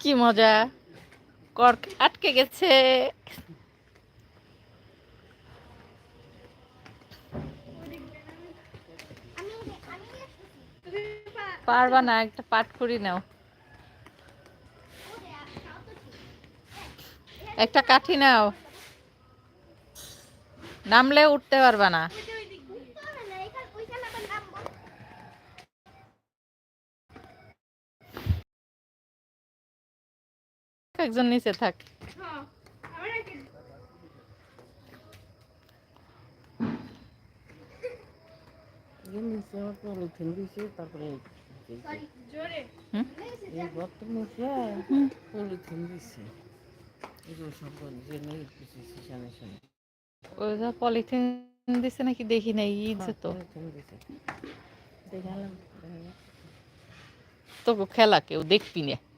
কি মজা? কর্ক আটকে গেছে। পারবা না, একটা পাট করি নাও। একটা কাঠি নাও। নামলে উঠতে পারবা না। একজন নিচে থাক। তারপরে। পলিথিন দিছে। নাকি দেখি নাই ইচ্ছে তো। খেলা কেউ দেখবি না।